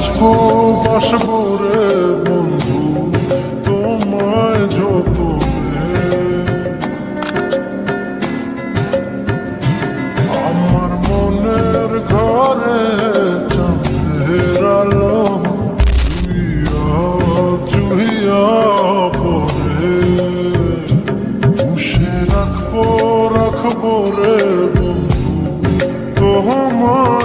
বাসবো বাসবো রে বন্ধু, তোমায় যত আমার মনের ঘরে চাঁদের আলো চুহিয়া পরে পুষে রাখব রাখব রে বন্ধু তোমার